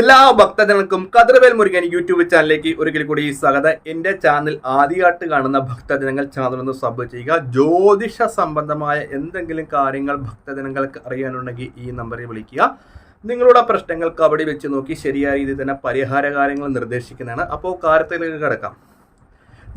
എല്ലാ ഭക്തജനങ്ങൾക്കും കതിർവേൽ മുരുകൻ യൂട്യൂബ് ചാനലിലേക്ക് ഒരിക്കൽ കൂടി സ്വാഗതം. എന്റെ ചാനൽ ആദ്യമായിട്ട് കാണുന്ന ഭക്തജനങ്ങൾ ചാനൽ ഒന്ന് സബ് ചെയ്യുക. ജ്യോതിഷ സംബന്ധമായ എന്തെങ്കിലും കാര്യങ്ങൾ ഭക്തജനങ്ങൾക്ക് അറിയാനുണ്ടെങ്കിൽ ഈ നമ്പറിൽ വിളിക്കുക. നിങ്ങളുടെ പ്രശ്നങ്ങൾക്ക് അവിടെ വെച്ച് നോക്കി ശരിയായ രീതിയിൽ തന്നെ പരിഹാര കാര്യങ്ങൾ നിർദ്ദേശിക്കുന്നതാണ്. അപ്പോൾ കാര്യത്തിലേക്ക് കിടക്കാം.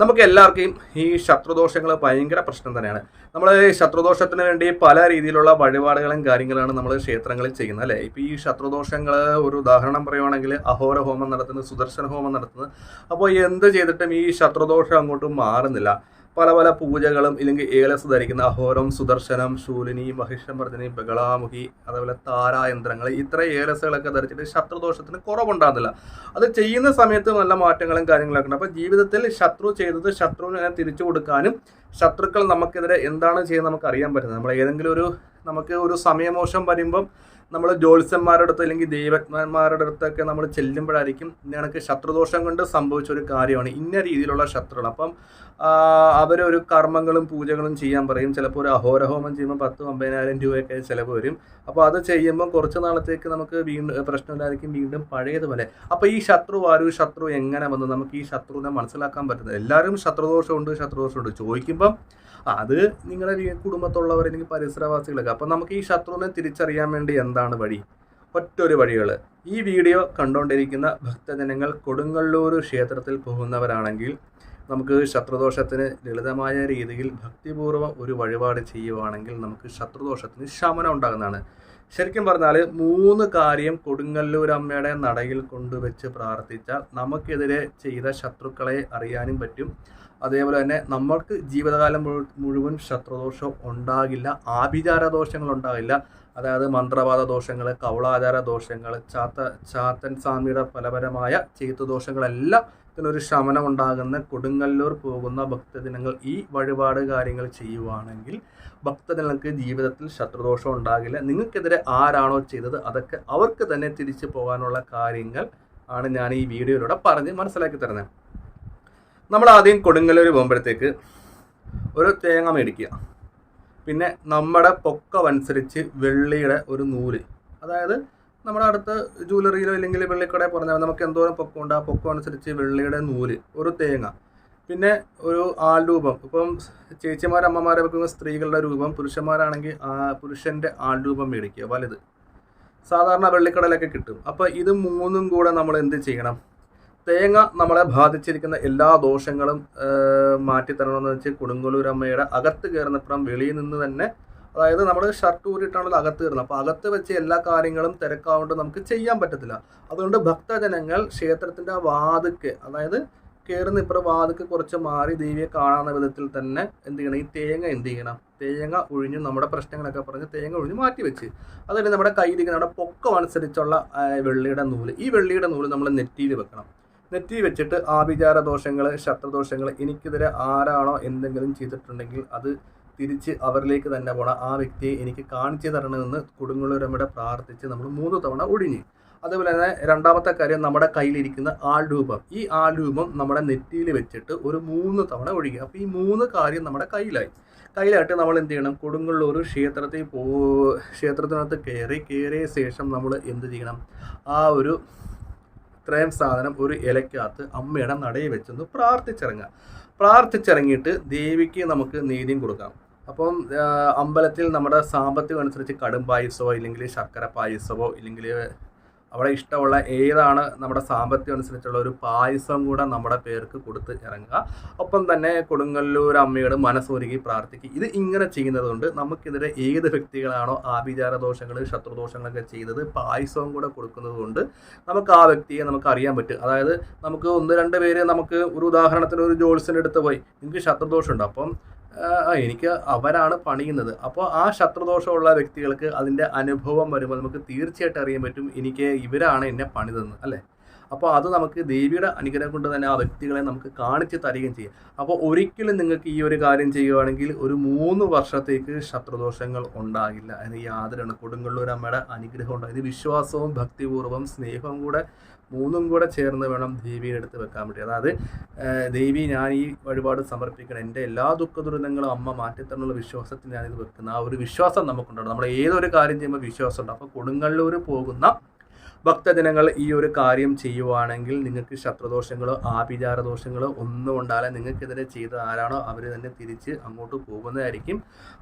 നമുക്ക് എല്ലാവർക്കും ഈ ശത്രുദോഷങ്ങൾ ഭയങ്കര പ്രശ്നം തന്നെയാണ്. നമ്മൾ ശത്രുദോഷത്തിന് വേണ്ടി പല രീതിയിലുള്ള വഴിപാടുകളും കാര്യങ്ങളാണ് നമ്മൾ ക്ഷേത്രങ്ങളിൽ ചെയ്യുന്നത് അല്ലേ? ഇപ്പം ഈ ശത്രുദോഷങ്ങൾ ഒരു ഉദാഹരണം പറയുവാണെങ്കിൽ അഹോര ഹോമം നടത്തുന്നത് സുദർശന ഹോമം നടത്തുന്നത്. അപ്പോൾ എന്ത് ചെയ്തിട്ടും ഈ ശത്രുദോഷം അങ്ങോട്ടും മാറുന്നില്ല. പല പല പൂജകളും ഇല്ലെങ്കിൽ ഏലസ് ധരിക്കുന്ന അഹോരം സുദർശനം ശൂലിനി മഹിഷമർദ്ദിനി ബഗളാമുഖി അതേപോലെ താരായന്ത്രങ്ങൾ ഇത്ര ഏലസുകളൊക്കെ ധരിച്ചിട്ട് ശത്രുദോഷത്തിന് കുറവുണ്ടാകുന്നില്ല. അത് ചെയ്യുന്ന സമയത്ത് നല്ല മാറ്റങ്ങളും കാര്യങ്ങളൊക്കെ ഉണ്ട്. അപ്പോൾ ജീവിതത്തിൽ ശത്രു ചെയ്തത് ശത്രുവിനെ തിരിച്ചു കൊടുക്കാനും ശത്രുക്കൾ നമുക്കെതിരെ എന്താണ് ചെയ്യുന്നത് നമുക്ക് അറിയാൻ പറ്റുന്നത്. നമ്മൾ ഏതെങ്കിലും ഒരു നമുക്ക് ഒരു സമയമോശം വരുമ്പം നമ്മൾ ജ്യോത്സ്യന്മാരുടെ അടുത്ത് അല്ലെങ്കിൽ ദൈവജ്ഞന്മാരുടെ അടുത്തൊക്കെ നമ്മൾ ചെല്ലുമ്പോഴായിരിക്കും കണക്ക് ശത്രുദോഷം കൊണ്ട് സംഭവിച്ച ഒരു കാര്യമാണ് ഇന്ന രീതിയിലുള്ള ശത്രുക്കൾ അപ്പം അവരൊരു കർമ്മങ്ങളും പൂജകളും ചെയ്യാൻ പറയും. ചിലപ്പോൾ ഒരു അഹോരഹോമം ചെയ്യുമ്പോൾ പത്ത് അമ്പതിനായിരം രൂപയൊക്കെ ചിലവ് വരും. അപ്പോൾ അത് ചെയ്യുമ്പോൾ കുറച്ച് നാളത്തേക്ക് നമുക്ക് വീണ്ടും പ്രശ്നമില്ലായിരിക്കും വീണ്ടും പഴയതുപോലെ. അപ്പോൾ ഈ ശത്രു ആരും ശത്രു എങ്ങനെ വന്ന്? നമുക്ക് ഈ ശത്രുവിനെ മനസ്സിലാക്കാൻ പറ്റുന്നത്. എല്ലാവരും ശത്രുദോഷമുണ്ട് ശത്രുദോഷമുണ്ട്. ചോദിക്കുമ്പം അത് നിങ്ങളുടെ കുടുംബത്തുള്ളവർ അല്ലെങ്കിൽ പരിസരവാസികളൊക്കെ. അപ്പം നമുക്ക് ഈ ശത്രുവിനെ തിരിച്ചറിയാൻ വേണ്ടി എന്താണ് വഴി? ഒറ്റൊരു വഴികൾ ഈ വീഡിയോ കണ്ടുകൊണ്ടിരിക്കുന്ന ഭക്തജനങ്ങൾ കൊടുങ്ങല്ലൂർ ക്ഷേത്രത്തിൽ പോകുന്നവരാണെങ്കിൽ നമുക്ക് ശത്രുദോഷത്തിന് ലളിതമായ രീതിയിൽ ഭക്തിപൂർവം ഒരു വഴിപാട് ചെയ്യുവാണെങ്കിൽ നമുക്ക് ശത്രുദോഷത്തിന് ശമനം ഉണ്ടാകുന്നതാണ്. ശരിക്കും പറഞ്ഞാൽ മൂന്ന് കാര്യം കൊടുങ്ങല്ലൂർ അമ്മയുടെ നടയിൽ കൊണ്ടുവച്ച് പ്രാർത്ഥിച്ചാൽ നമുക്കെതിരെ ചെയ്ത ശത്രുക്കളെ അറിയാനും പറ്റും. അതേപോലെ തന്നെ നമ്മൾക്ക് ജീവിതകാലം മുഴുവൻ ശത്രുദോഷം ഉണ്ടാകില്ല ആഭിചാര ദോഷങ്ങൾ ഉണ്ടാകില്ല അതായത് മന്ത്രവാദ ദോഷങ്ങൾ കൗളാചാര ദോഷങ്ങൾ ചാത്ത ചാത്തൻ സ്വാമിയുടെ ഫലപരമായ ചെയ്തു ദോഷങ്ങളെല്ലാം ഇതിനൊരു ശമനം ഉണ്ടാകുന്ന കൊടുങ്ങല്ലൂർ പോകുന്ന ഭക്തജനങ്ങൾ ഈ വഴിപാട് കാര്യങ്ങൾ ചെയ്യുവാണെങ്കിൽ ഭക്തജനങ്ങൾക്ക് ജീവിതത്തിൽ ശത്രുദോഷം ഉണ്ടാകില്ല. നിങ്ങൾക്കെതിരെ ആരാണോ ചെയ്തത് അതൊക്കെ അവർക്ക് തന്നെ തിരിച്ചു പോകാനുള്ള കാര്യങ്ങൾ ആണ് ഞാൻ ഈ വീഡിയോയിലൂടെ പറഞ്ഞ് മനസ്സിലാക്കി തരുന്നത്. നമ്മൾ ആദ്യം കൊടുങ്ങല്ലൂർ പോകുമ്പോഴത്തേക്ക് ഒരു തേങ്ങ മേടിക്കുക. പിന്നെ നമ്മുടെ പൊക്കമനുസരിച്ച് വെള്ളിയുടെ ഒരു നൂൽ. അതായത് നമ്മുടെ അടുത്ത് ജൂവലറിയിലോ അല്ലെങ്കിൽ വെള്ളിക്കടയിൽ പറഞ്ഞാൽ നമുക്ക് എന്തോരം പൊക്കമുണ്ട് ആ പൊക്കം അനുസരിച്ച് വെള്ളിയുടെ നൂൽ ഒരു തേങ്ങ പിന്നെ ഒരു ആൾ രൂപം. ഇപ്പം ചേച്ചിമാർ അമ്മമാരെ വെക്കുന്ന സ്ത്രീകളുടെ രൂപം പുരുഷന്മാരാണെങ്കിൽ ആ പുരുഷന്റെ ആൾ രൂപം മേടിക്കുക. വലുത്. സാധാരണ വെള്ളിക്കടലൊക്കെ കിട്ടും. അപ്പോൾ ഇത് മൂന്നും കൂടെ നമ്മൾ എന്ത് ചെയ്യണം? തേങ്ങ നമ്മളെ ബാധിച്ചിരിക്കുന്ന എല്ലാ ദോഷങ്ങളും മാറ്റിത്തരണമെന്ന് വെച്ച് കൊടുങ്ങല്ലൂർ അമ്മയുടെ അകത്ത് കയറുന്നപ്പുറം വെളിയിൽ നിന്ന് തന്നെ അതായത് നമ്മൾ ഷർട്ട് ഊരിട്ടാണല്ലോ അകത്ത് കയറുന്നത്. അപ്പോൾ അകത്ത് വെച്ച് എല്ലാ കാര്യങ്ങളും തിരക്കാവുകൊണ്ട് നമുക്ക് ചെയ്യാൻ പറ്റത്തില്ല. അതുകൊണ്ട് ഭക്തജനങ്ങൾ ക്ഷേത്രത്തിന്റെ വാതുക്ക് അതായത് കയറുന്ന ഇപ്പുറം വാതുക്ക് കുറച്ച് മാറി ദേവിയെ കാണാവുന്ന വിധത്തിൽ തന്നെ എന്ത് ചെയ്യണം? ഈ തേങ്ങ എന്ത് ചെയ്യണം? തേങ്ങ ഒഴിഞ്ഞ് നമ്മുടെ പ്രശ്നങ്ങളൊക്കെ പറഞ്ഞ് തേങ്ങ ഒഴിഞ്ഞ് മാറ്റി വെച്ച്. അതുകൊണ്ട് നമ്മുടെ കയ്യിലിരിക്കുന്ന നമ്മുടെ പൊക്കം അനുസരിച്ചുള്ള വെള്ളിയുടെ നൂൽ. ഈ വെള്ളിയുടെ നൂൽ നമ്മൾ നെറ്റിയിൽ വെക്കണം. നെറ്റി വെച്ചിട്ട് ആഭിചാര ദോഷങ്ങൾ ശത്രുദോഷങ്ങൾ എനിക്കെതിരെ ആരാണോ എന്തെങ്കിലും ചെയ്തിട്ടുണ്ടെങ്കിൽ അത് തിരിച്ച് അവരിലേക്ക് തന്നെ പോകണം ആ വ്യക്തിയെ എനിക്ക് കാണിച്ചു തരണമെന്ന് കൊടുങ്ങല്ലൂരമ്മയുടെ പ്രാർത്ഥിച്ച് നമ്മൾ മൂന്ന് തവണ ഒടിഞ്ഞ്. അതുപോലെ തന്നെ രണ്ടാമത്തെ കാര്യം നമ്മുടെ കയ്യിലിരിക്കുന്ന ആൾരൂപം. ഈ ആൾരൂപം നമ്മുടെ നെറ്റിയിൽ വെച്ചിട്ട് ഒരു മൂന്ന് തവണ ഒഴിക്കുക. അപ്പോൾ ഈ മൂന്ന് കാര്യം നമ്മുടെ കയ്യിലായി. കയ്യിലായിട്ട് നമ്മൾ എന്ത് ചെയ്യണം? കൊടുങ്ങുള്ളൂർ ക്ഷേത്രത്തിൽ പോ ക്ഷേത്രത്തിനകത്ത് കയറി കയറിയ ശേഷം നമ്മൾ എന്ത് ചെയ്യണം? ആ ഒരു ഇത്രയും സാധനം ഒരു ഇലക്കകത്ത് അമ്മയുടെ നടയിൽ വെച്ചൊന്ന് പ്രാർത്ഥിച്ചിറങ്ങുക. പ്രാർത്ഥിച്ചിറങ്ങിയിട്ട് ദേവിക്ക് നമുക്ക് നീതിയും കൊടുക്കാം. അപ്പം അമ്പലത്തിൽ നമ്മുടെ സാമ്പത്തികം അനുസരിച്ച് കടും പായസമോ ഇല്ലെങ്കിൽ ശർക്കര പായസമോ ഇല്ലെങ്കിൽ അവിടെ ഇഷ്ടമുള്ള ഏതാണ് നമ്മുടെ സാമ്പത്തികം അനുസരിച്ചുള്ള ഒരു പായസം കൂടെ നമ്മുടെ പേർക്ക് കൊടുത്ത് ഇറങ്ങുക. ഒപ്പം തന്നെ കൊടുങ്ങല്ലൂർ അമ്മയോട് മനസ്സൊരുക്കി പ്രാർത്ഥിക്കുക. ഇത് ഇങ്ങനെ ചെയ്യുന്നത് കൊണ്ട് നമുക്കെതിരെ ഏത് വ്യക്തികളാണോ ആഭിചാര ദോഷങ്ങൾ ശത്രുദോഷങ്ങളൊക്കെ ചെയ്തത് പായസവും കൂടെ കൊടുക്കുന്നത് കൊണ്ട് നമുക്ക് ആ വ്യക്തിയെ നമുക്ക് അറിയാൻ പറ്റും. അതായത് നമുക്ക് ഒന്ന് രണ്ട് പേര് നമുക്ക് ഒരു ഉദാഹരണത്തിന് ഒരു ജോത്സ്യന്റെ അടുത്ത് പോയി. നിങ്ങൾക്ക് ശത്രുദോഷമുണ്ട്? അപ്പം എനിക്ക് അവരാണ് പണിയുന്നത്. അപ്പോൾ ആ ശത്രുദോഷമുള്ള വ്യക്തികൾക്ക് അതിന്റെ അനുഭവം വരുമ്പോൾ നമുക്ക് തീർച്ചയായിട്ടും അറിയാൻ പറ്റും എനിക്ക് ഇവരാണ് എന്നെ പണിതെന്ന് അല്ലേ? അപ്പോൾ അത് നമുക്ക് ദേവിയുടെ അനുഗ്രഹം കൊണ്ട് തന്നെ ആ വ്യക്തികളെ നമുക്ക് കാണിച്ച് തരികയും ചെയ്യും. അപ്പോൾ ഒരിക്കലും നിങ്ങൾക്ക് ഈ ഒരു കാര്യം ചെയ്യുകയാണെങ്കിൽ ഒരു മൂന്ന് വർഷത്തേക്ക് ശത്രുദോഷങ്ങൾ ഉണ്ടാകില്ല അതിന് യാതൊരാണ്. കൊടുങ്ങല്ലൂർ അമ്മയുടെ അനുഗ്രഹം ഉണ്ടാകും ഇത് വിശ്വാസവും ഭക്തിപൂർവം സ്നേഹവും കൂടെ മൂന്നും കൂടെ ചേർന്ന് വേണം ദേവിയുടെ അടുത്ത് വെക്കാൻ വേണ്ടി. അതായത് ദേവി ഞാൻ ഈ വഴിപാട് സമർപ്പിക്കണം. എന്റെ എല്ലാ ദുഃഖ ദുരിതങ്ങളും അമ്മ മാറ്റിത്തന്നുള്ള വിശ്വാസത്തിൽ ഞാനിത് വെക്കുന്ന. ആ ഒരു വിശ്വാസം നമുക്കുണ്ടാവും നമ്മൾ ഏതൊരു കാര്യം ചെയ്യുമ്പോൾ വിശ്വാസം ഉണ്ട് അപ്പോൾ കൊടുങ്ങല്ലൂർ പോകുന്ന ഭക്തജനങ്ങൾ ഈ ഒരു കാര്യം ചെയ്യുവാണെങ്കിൽ നിങ്ങൾക്ക് ശത്രുദോഷങ്ങളോ ആഭിചാര ദോഷങ്ങളോ ഒന്നും ഉണ്ടാകാൻ നിങ്ങൾക്കെതിരെ ചെയ്ത ആരാണോ അവർ തന്നെ തിരിച്ച് അങ്ങോട്ട് പോകുന്നതായിരിക്കും.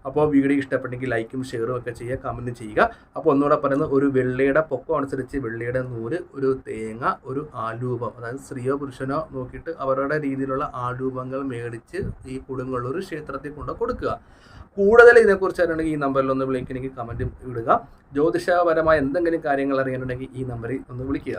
അപ്പോൾ വീഡിയോ ഇഷ്ടപ്പെട്ടെങ്കിൽ ലൈക്കും ഷെയറും ഒക്കെ ചെയ്യുക കമന്റ് ചെയ്യുക. അപ്പോൾ ഒന്നുകൂടെ പറയുന്നത് ഒരു വെള്ളിയുടെ പൊക്കം അനുസരിച്ച് വെള്ളിയുടെ നൂൽ ഒരു തേങ്ങ ഒരു ആലൂപം. അതായത് സ്ത്രീയോ പുരുഷനോ നോക്കിയിട്ട് അവരുടെ രീതിയിലുള്ള ആലൂപങ്ങൾ മേടിച്ച് ഈ കൊടുങ്ങല്ലൂർ ക്ഷേത്രത്തിൽ കൊണ്ട് കൊടുക്കുക. കൂടുതൽ ഇതിനെക്കുറിച്ച് അറിയണമെങ്കിൽ ഈ നമ്പറിൽ ഒന്ന് വിളിക്കണമെങ്കിൽ കമന്റ് ഇടുക. ജ്യോതിഷപരമായ എന്തെങ്കിലും കാര്യങ്ങൾ അറിയാനുണ്ടെങ്കിൽ ഈ നമ്പറിൽ ഒന്ന് വിളിക്കുക.